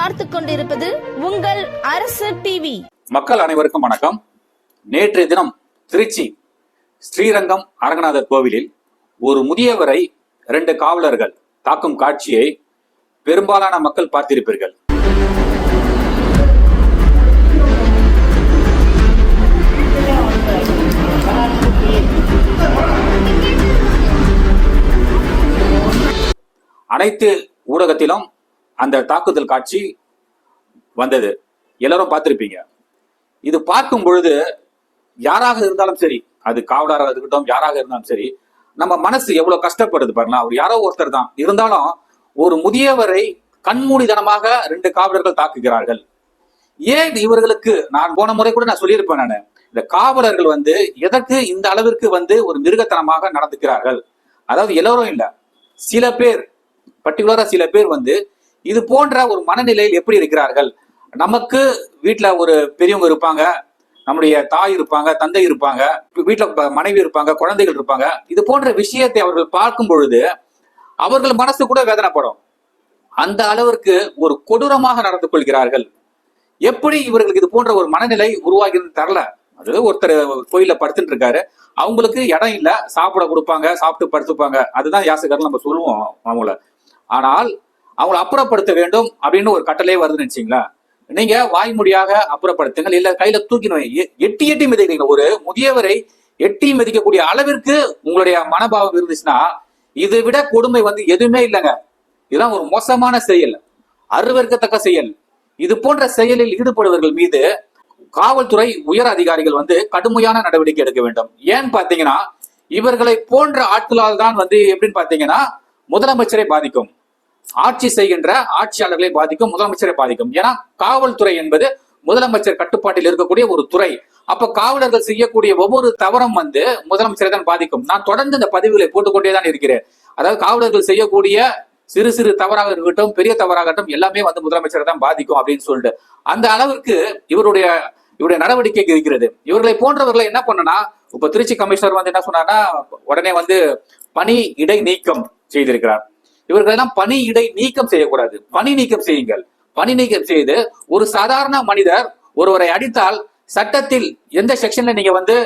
பார்த்து கொண்டிருப்பது உங்கள் அரசு டிவி மக்கள் அனைவருக்கும் வணக்கம். நேற்றைய தினம் திருச்சி ஸ்ரீரங்கம் அரங்கநாதர் கோவிலில் ஒரு முதியவரை இரண்டு காவலர்கள் தாக்கும் காட்சியை பெரும்பாலான மக்கள் பார்த்திருப்பீர்கள். அனைத்து ஊடகத்திலும் அந்த தாக்குதல் காட்சி வந்தது. எல்லாரும் பார்த்துருப்பீங்க. இது பார்க்கும் பொழுது யாராக இருந்தாலும் சரி அது காவலராக இருக்கட்டும் யாராக இருந்தாலும் சரி நம்ம மனசு எவ்வளவு கஷ்டப்படுது பாருங்களா? அவர் யாரோ ஒருத்தர் தான். இருந்தாலும் ஒரு முதியவரை கண்மூடிதனமாக ரெண்டு காவலர்கள் தாக்குகிறார்கள். ஏன் இவர்களுக்கு நான் போன முறை கூட நான் சொல்லியிருப்பேன் நான் இந்த காவலர்கள் வந்து எதற்கு இந்த அளவிற்கு வந்து ஒரு மிருகத்தனமாக நடந்துக்கிறார்கள்? அதாவது எல்லோரும் இல்லை. சில பேர் பர்டிகுலரா சில பேர் வந்து இது போன்ற ஒரு மனநிலையில் எப்படி இருக்கிறார்கள்? நமக்கு வீட்டில் ஒரு பெரியவங்க இருப்பாங்க நம்முடைய தாய் இருப்பாங்க தந்தை இருப்பாங்க வீட்டில் மனைவி இருப்பாங்க குழந்தைகள் இருப்பாங்க. இது போன்ற விஷயத்தை அவர்கள் பார்க்கும் பொழுது அவர்கள் மனசு கூட வேதனைப்படும். அந்த அளவிற்கு ஒரு கொடூரமாக நடந்து கொள்கிறார்கள். எப்படி இவர்களுக்கு இது போன்ற ஒரு மனநிலை உருவாகிறது தரல அது ஒருத்தர் கோயிலில் படுத்துட்டு இருக்காரு. அவங்களுக்கு இடம் இல்லை சாப்பிட கொடுப்பாங்க சாப்பிட்டு படுத்துப்பாங்க. அதுதான் யாசகர் நம்ம சொல்லுவோம் அவங்கள ஆனால் அவங்கள அப்புறப்படுத்த வேண்டும் அப்படின்னு ஒரு கட்டளை வருதுன்னு வச்சுங்களா நீங்க வாய்மொழியாக அப்புறப்படுத்துங்கள் இல்ல கையில தூக்கினோம் எட்டி எட்டி மிதிக்கிறீங்க. ஒரு முதியவரை எட்டி மிதிக்கக்கூடிய அளவிற்கு உங்களுடைய மனபாவம் இருந்துச்சுன்னா இதை விட கொடுமை வந்து எதுவுமே இல்லைங்க. இதுதான் ஒரு மோசமான செயல். அருவருக்கத்தக்க செயல். இது போன்ற செயலில் ஈடுபடுவர்கள் மீது காவல்துறை உயர் அதிகாரிகள் வந்து கடுமையான நடவடிக்கை எடுக்க வேண்டும். ஏன்னு பாத்தீங்கன்னா இவர்களை போன்ற ஆட்களால் தான் வந்து எப்படின்னு பாத்தீங்கன்னா முதலமைச்சரை பாதிக்கும். ஆட்சி செய்கின்ற ஆட்சியாளர்களை பாதிக்கும் முதலமைச்சரை பாதிக்கும். ஏன்னா காவல்துறை என்பது முதலமைச்சர் கட்டுப்பாட்டில் இருக்கக்கூடிய ஒரு துறை. அப்ப காவலர்கள் செய்யக்கூடிய ஒவ்வொரு தவறும் வந்து முதலமைச்சரை தான் பாதிக்கும். நான் தொடர்ந்து இந்த பதிவுகளை போட்டுக்கொண்டே தான் இருக்கிறேன். அதாவது காவலர்கள் செய்யக்கூடிய சிறு சிறு தவறாக இருக்கட்டும் பெரிய தவறாகட்டும் எல்லாமே வந்து முதலமைச்சரை தான் பாதிக்கும் அப்படின்னு சொல்லிட்டு. அந்த அளவிற்கு இவருடைய இவருடைய நடவடிக்கை இருக்கிறது. இவர்களை போன்றவர்களை என்ன பண்ணனா இப்ப திருச்சி கமிஷனர் வந்து என்ன சொன்னார்னா உடனே வந்து பணி இடை நீக்கம் செய்திருக்கிறார். இவர்களெல்லாம் பணி இடை நீக்கம் செய்யக்கூடாது. பணி நீக்கம் செய்யுங்கள். பணி நீக்கம் செய்து ஒரு சாதாரண மனிதர் ஒருவரை அடித்தால் சட்டத்தில் எந்த செக்ஷன்ல நீங்க வந்து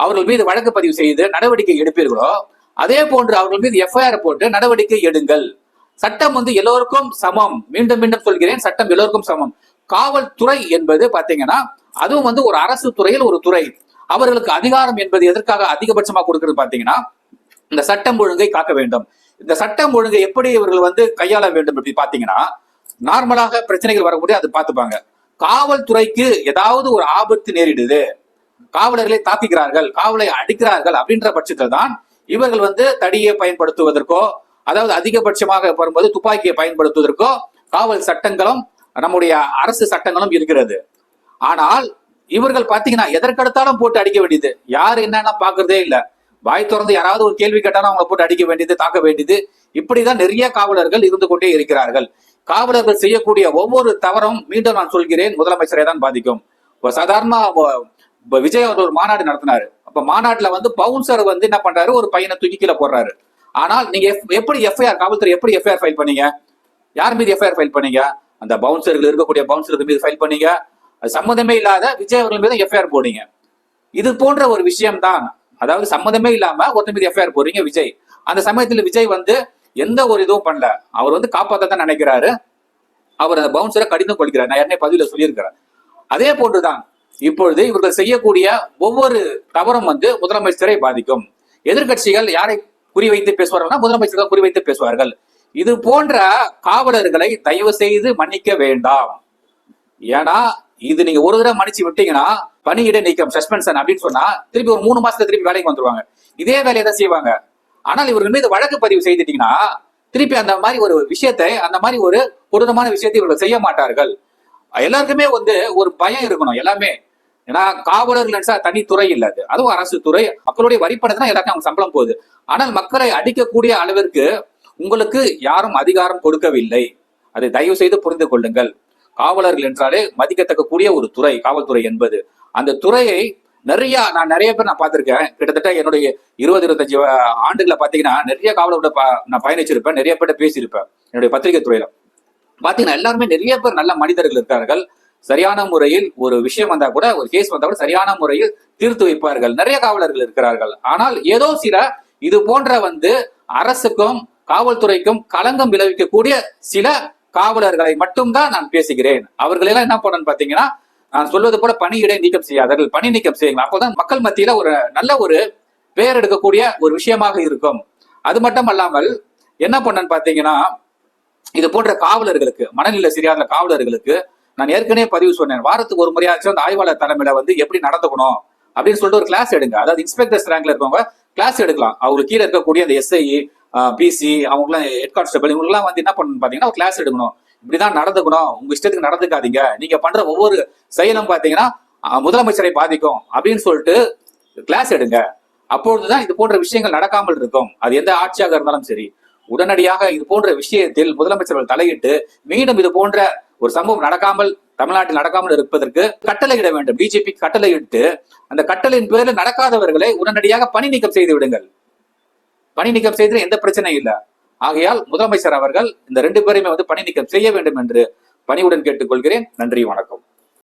அவர்கள் மீது வழக்கு பதிவு செய்து நடவடிக்கை எடுப்பீர்களோ அதே போன்று அவர்கள் மீது எஃப்ஐஆர் போட்டு நடவடிக்கை எடுங்கள். சட்டம் வந்து எல்லோருக்கும் சமம். மீண்டும் மீண்டும் சொல்கிறேன் சட்டம் எல்லோருக்கும் சமம். காவல்துறை என்பது பாத்தீங்கன்னா அதுவும் வந்து ஒரு அரசு துறையில் ஒரு துறை. அவர்களுக்கு அதிகாரம் என்பது எதற்காக அதிகபட்சமா கொடுக்கிறது பாத்தீங்கன்னா இந்த சட்டம் ஒழுங்கை காக்க வேண்டும். இந்த சட்டம் ஒழுங்கை எப்படி இவர்கள் வந்து கையாள வேண்டும் அப்படி பாத்தீங்கன்னா நார்மலாக பிரச்சனைகள் வரக்கூடிய அது பார்த்துப்பாங்க. காவல்துறைக்கு ஏதாவது ஒரு ஆபத்து நேரிடுது காவலர்களை தாக்குகிறார்கள் காவலை அடிக்கிறார்கள் அப்படின்ற பட்சத்தில் தான் இவர்கள் வந்து தடியை பயன்படுத்துவதற்கோ அதாவது அதிகபட்சமாக வரும்போது துப்பாக்கியை பயன்படுத்துவதற்கோ காவல் சட்டங்களும் நம்முடைய அரசு சட்டங்களும் இருக்கிறது. ஆனால் இவர்கள் பாத்தீங்கன்னா எதற்கெடுத்தாலும் போட்டு அடிக்க வேண்டியது. யார் என்னன்னா பாக்குறதே இல்லை. வாய் திறந்து யாராவது ஒரு கேள்வி கேட்டாலும் அவங்களை போட்டு அடிக்க வேண்டியது தாக்க வேண்டியது. இப்படிதான் நிறைய காவலர்கள் இருந்து கொண்டே இருக்கிறார்கள். காவலர்கள் செய்யக்கூடிய ஒவ்வொரு தவறும் மீண்டும் நான் சொல்கிறேன். முதலமைச்சரை தான் பாதிக்கும். இப்போ சாதாரண விஜய் அவர் ஒரு மாநாடு நடத்தினாரு. அப்ப மாநாட்டுல வந்து பவுன்சர் வந்து என்ன பண்றாரு? ஒரு பையனை தூக்கி கீழே போடுறாரு. ஆனால் நீங்க எப்படி எஃப்ஐஆர் காவல்துறை எப்படி எஃப்ஐஆர் ஃபைல் பண்ணீங்க? யார் மீது எஃப்ஐஆர் ஃபைல் பண்ணீங்க? அந்த பவுன்சர்கள் இருக்கக்கூடிய பவுன்சர்கள் மீது ஃபைல் பண்ணீங்க? சம்மந்தமே இல்லாத விஜய் அவர்கள் மீது எஃப்ஐஆர் போடுங்க. இது போன்ற ஒரு விஷயம் தான் அதாவது சம்மந்தமே இல்லாம ஒருத்தர் மீது எஃப்ஐஆர் போறீங்க விஜய். அந்த சமயத்துல விஜய் வந்து எந்த ஒரு இதுவும் பண்ணல. அவர் வந்து காப்பாத்த தான் நினைக்கிறாரு. அவர் அந்த பவுன்சரை கடிதம் கொள்கிறார். நான் ஏற்கனவே பதிவுல சொல்லியிருக்கிறேன். அதே போன்றுதான் இப்பொழுது இவர்கள் செய்யக்கூடிய ஒவ்வொரு தவறும் வந்து முதலமைச்சரை பாதிக்கும். எதிர்க்கட்சிகள் யாரை குறிவைத்து பேசுவார்கள்னா முதலமைச்சர் குறிவைத்து பேசுவார்கள். இது போன்ற காவலர்களை தயவு செய்து மன்னிக்க வேண்டாம். ஏன்னா இது நீங்க ஒரு தடவை மன்னிச்சு விட்டீங்கன்னா பணியிட நீக்கம் சஸ்பென்ஷன் அப்படின்னு சொன்னா திருப்பி ஒரு மூணு மாசத்துல திருப்பி வேலைக்கு வந்துருவாங்க. இதே வேலையை தான் செய்வாங்க. ஆனால் இவர்கள் மீது வழக்கு பதிவு செய்துட்டீங்கன்னா திருப்பி அந்த மாதிரி ஒரு விஷயத்தை அந்த மாதிரி ஒரு பொருத்தமான விஷயத்தை இவர்கள் செய்ய மாட்டார்கள். எல்லாருக்குமே வந்து ஒரு பயம் இருக்கணும் எல்லாமே. ஏன்னா காவலர்கள் நினைச்சா தனி துறை இல்ல அது. அதுவும் அரசு துறை. மக்களுடைய வரிப்பணத்தை தான் எல்லாருக்கும் அவங்க சம்பளம் போகுது. ஆனால் மக்களை அடிக்கக்கூடிய அளவிற்கு உங்களுக்கு யாரும் அதிகாரம் கொடுக்கவில்லை. அதை தயவு செய்து புரிந்து கொள்ளுங்கள். காவலர்கள் என்றாலே மதிக்கத்தக்க கூடிய ஒரு துறை காவல்துறை என்பது. அந்த துறையை நிறைய நான் நிறைய பேர் நான் பார்த்திருக்கேன். கிட்டத்தட்ட என்னுடைய இருபது இருபத்தஞ்சு ஆண்டுகளை பார்த்தீங்கன்னா நிறைய காவலோட நான் பயணிச்சிருப்பேன். நிறைய பேர்ட்ட பேசியிருப்பேன் என்னுடைய பத்திரிகை துறையில. பாத்தீங்கன்னா எல்லாருமே நிறைய பேர் நல்ல மனிதர்கள் இருக்கார்கள். சரியான முறையில் ஒரு விஷயம் வந்தா கூட ஒரு கேஸ் வந்தா கூட சரியான முறையில் தீர்த்து வைப்பார்கள். நிறைய காவலர்கள் இருக்கிறார்கள். ஆனால் ஏதோ சில இது போன்ற வந்து அரசுக்கும் காவல்துறைக்கும் களங்கம் விளைவிக்கக்கூடிய சில காவலர்களை மட்டும்தான் நான் பேசுகிறேன். அவர்களெல்லாம் என்ன பண்ணணும்னு பாத்தீங்கன்னா நான் சொல்வது போல பணியிடை நீக்கம் செய்யாதார்கள் பணி நீக்கம் செய்யுங்க அப்போதான் மக்கள் மத்தியில ஒரு நல்ல ஒரு பெயர் எடுக்கக்கூடிய ஒரு விஷயமாக இருக்கும். அது மட்டும் அல்லாமல் என்ன பண்ணன்னு பாத்தீங்கன்னா இது போன்ற காவலர்களுக்கு மனநிலை சரியாத காவலர்களுக்கு நான் ஏற்கனவே பதிவு சொன்னேன். வாரத்துக்கு ஒரு முறையாச்சும் அந்த ஆய்வாளர் தலைமையில வந்து எப்படி நடந்துக்கணும் அப்படின்னு சொல்லிட்டு ஒரு கிளாஸ் எடுங்க. அதாவது இன்ஸ்பெக்டர்ஸ் ரேங்க்ல இருக்கவங்க கிளாஸ் எடுக்கலாம். அவங்களுக்கு கீழே இருக்கக்கூடிய அந்த எஸ்ஐ பிசி அவங்களாம் ஹெட் கான்ஸ்டபிள் இவங்கெல்லாம் வந்து என்ன பண்ணணும் பாத்தீங்கன்னா ஒரு கிளாஸ் எடுக்கணும். இப்படிதான் நடந்துக்கணும். உங்க இஷ்டத்துக்கு நடந்துக்காதீங்க. நீங்க பண்ற ஒவ்வொரு செயலும் பாத்தீங்கன்னா முதலமைச்சரை பாதிக்கும் அப்படின்னு சொல்லிட்டு கிளாஸ் எடுங்க. அப்பொழுதுதான் இது போன்ற விஷயங்கள் நடக்காமல் இருக்கும். அது எந்த ஆட்சியாக இருந்தாலும் சரி. உடனடியாக இது போன்ற விஷயத்தில் முதலமைச்சர்கள் தலையிட்டு மீண்டும் இது போன்ற ஒரு சம்பவம் நடக்காமல் தமிழ்நாட்டில் நடக்காமல் இருப்பதற்கு கட்டளையிட வேண்டும். பிஜேபி கட்டளையிட்டு அந்த கட்டளையின் பேரில் நடக்காதவர்களை உடனடியாக பணி நீக்கம் செய்து விடுங்கள். பணி நீக்கம் செய்து எந்த பிரச்சனையும் இல்லை. ஆகையால் முதலமைச்சர் அவர்கள் இந்த ரெண்டு பேரையுமே வந்து பணி நீக்கம் செய்ய வேண்டும் என்று பணிவுடன் கேட்டுக்கொள்கிறேன். நன்றி வணக்கம்.